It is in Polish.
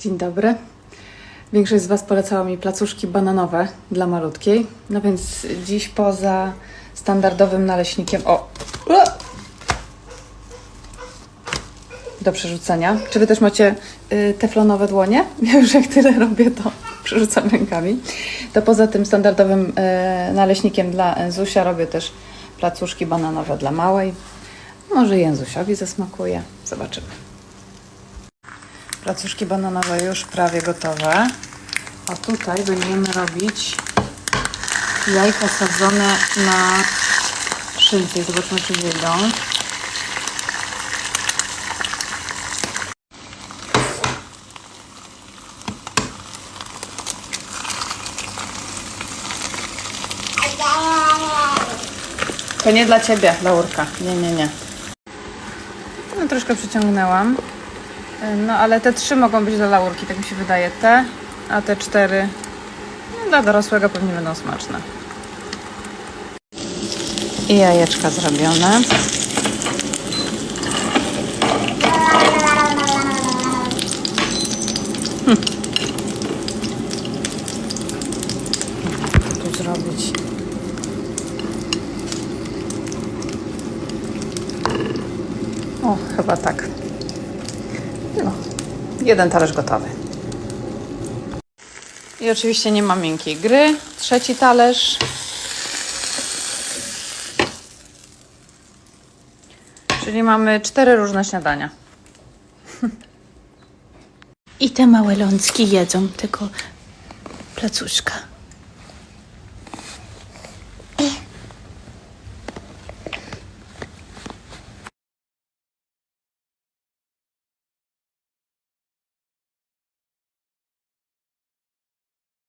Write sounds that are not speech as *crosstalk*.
Dzień dobry. Większość z Was polecała mi placuszki bananowe dla malutkiej. No więc dziś poza standardowym naleśnikiem. O! Do przerzucenia. Czy Wy też macie y, teflonowe dłonie? *laughs* Ja już jak tyle robię, to *laughs* przerzucam rękami. To poza tym standardowym y, naleśnikiem dla Zuzia robię też placuszki bananowe dla małej. Może Jęzusiowi zasmakuje. Zobaczymy. Placuszki bananowe już prawie gotowe. A tutaj będziemy robić jajka sadzone na szynce. Zobaczmy, czy wyjdą. To nie dla Ciebie, Laurka. Nie, nie, nie. No, troszkę przyciągnęłam. No, ale te trzy mogą być dla Laurki, tak mi się wydaje. Te, a te cztery no, dla dorosłego pewnie będą smaczne. I jajeczka zrobione. Hm. Tu zrobić? O, chyba tak. No, jeden talerz gotowy. I oczywiście nie ma miękkiej gry. Trzeci talerz. Czyli mamy cztery różne śniadania. I te małe lącki jedzą tego placuszka.